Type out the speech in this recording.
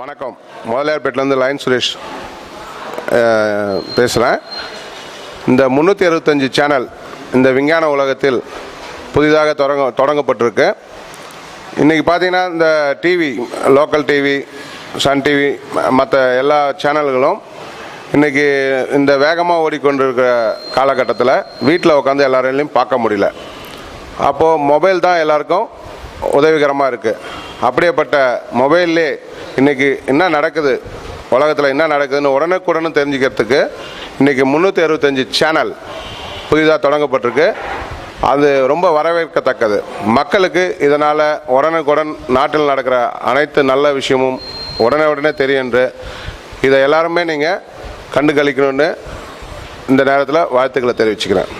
வணக்கம். முதலியார்பேட்டிலேருந்து லயன் சுரேஷ் பேசுகிறேன் இந்த முந்நூற்றி அறுபத்தஞ்சு சேனல் இந்த விஞ்ஞான உலகத்தில் புதிதாக தொடங்க தொடங்கப்பட்டிருக்கு. இன்றைக்கி பார்த்தீங்கன்னா இந்த TV local TV Sun TV மற்ற எல்லா சேனல்களும் இன்றைக்கி இந்த வேகமாக ஓடிக்கொண்டிருக்கிற காலகட்டத்தில் வீட்டில் உட்காந்து எல்லாரையும் பார்க்க முடியல. அப்போது மொபைல் தான் எல்லாருக்கும் உதவிகரமாக இருக்குது அப்படியேப்பட்ட மொபைல்லே இன்றைக்கி என்ன நடக்குது? உலகத்தில் என்ன நடக்குதுன்னு உடனுக்குடனும் தெரிஞ்சுக்கிறதுக்கு இன்றைக்கி முந்நூற்றி அறுபத்தஞ்சி சேனல் புதிதாக தொடங்கப்பட்டிருக்கு. அது ரொம்ப வரவேற்கத்தக்கது. மக்களுக்கு இதனால் உடனுக்குடன் நாட்டில் நடக்கிற அனைத்து நல்ல விஷயமும் உடனே உடனே தெரியும் என்று இதை எல்லாருமே நீங்கள் கண்டு கழிக்கணும்னு இந்த நேரத்தில் வாழ்த்துக்களை தெரிவிச்சுக்கிறேன்.